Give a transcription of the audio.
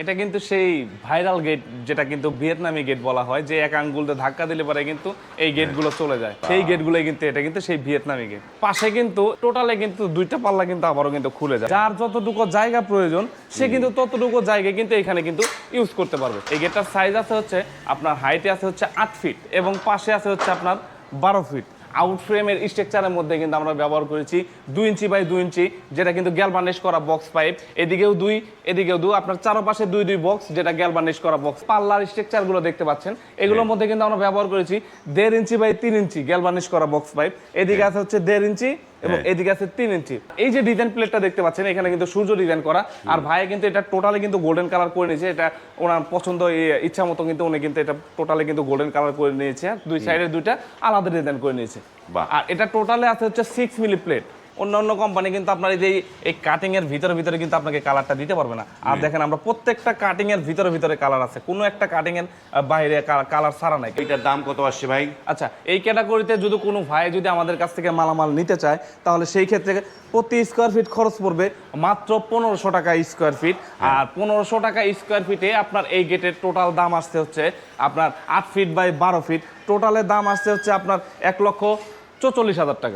এটা কিন্তু সেই ভাইরাল গেট যেটা কিন্তু ভিয়েতনামি গেট বলা হয় যে এক আঙ্গুলতে ধাক্কা দিলে পরে কিন্তু এই গেটগুলো চলে যায়। সেই গেটগুলোই কিন্তু এটা কিন্তু সেই ভিয়েতনামি গেট পাশে কিন্তু টোটালে কিন্তু দুইটা পাল্লা কিন্তু আবারও কিন্তু খুলে যায়। যার যতটুকু জায়গা প্রয়োজন সে কিন্তু ততটুকু জায়গায় কিন্তু এখানে কিন্তু ইউজ করতে পারবে। এই গেটটার সাইজ আছে হচ্ছে আপনার হাইটে আছে হচ্ছে আট ফিট এবং পাশে আছে হচ্ছে আপনার বারো ফিট আউট ফ্রেমের স্ট্রাকচারের মধ্যে কিন্তু আমরা ব্যবহার করেছি দুই ইঞ্চি বাই দুই ইঞ্চি যেটা কিন্তু গ্যালবানিশ করা বক্স পাইপ এদিকেও দুই এদিকেও দুই আপনার চারপাশে দুই দুই বক্স যেটা গ্যালবানিশ করা বক্স পাল্লার স্ট্রাকচারগুলো দেখতে পাচ্ছেন। এগুলোর মধ্যে কিন্তু আমরা ব্যবহার করেছি দেড় ইঞ্চি বাই তিন ইঞ্চি গ্যালবানিশ করা বক্স পাইপ এদিকে আছে হচ্ছে দেড় ইঞ্চি এবং হ্যাঁ। এদিকে আছে তিন ইঞ্চি এই যে ডিজাইন প্লেটটা দেখতে পাচ্ছেন এখানে কিন্তু সূর্য ডিজাইন করা। আর ভাই কিন্তু এটা টোটালি কিন্তু গোল্ডেন কালার করে নিয়েছে। এটা ওনার পছন্দ ইচ্ছা মতো কিন্তু উনি কিন্তু এটা টোটালি কিন্তু গোল্ডেন কালার করে নিয়েছে। দুই সাইডে দুইটা আলাদা ডিজাইন করে নিয়েছে। আর এটা টোটালে আছে হচ্ছে সিক্স মিলি প্লেট অন্য অন্য কোম্পানি কিন্তু আপনার এই যে এই কাটিং এর ভিতরে ভিতরে কিন্তু আপনাকে কালারটা দিতে পারবে না। আর দেখেন আমরা প্রত্যেকটা কাটিং এর ভিতরে ভিতরে কালার আছে। কোনো একটা কাটিং এর বাইরে কালার ছাড়া নাই। এইটার দাম কত আসছে ভাই? আচ্ছা এই ক্যাটাগরিতে যদি কোনো ভাই যদি আমাদের কাছ থেকে মালামাল নিতে চায় তাহলে সেই ক্ষেত্রে প্রতি স্কোয়ার ফিট খরচ পড়বে মাত্র পনেরোশো টাকা স্কোয়ার ফিট আর পনেরোশো টাকা স্কোয়ার ফিটে আপনার এই গেটের টোটাল দাম আসতে হচ্ছে আপনার আট ফিট বাই বারো ফিট টোটালের দাম আসতে হচ্ছে আপনার এক লক্ষ চৌচল্লিশ হাজার টাকা।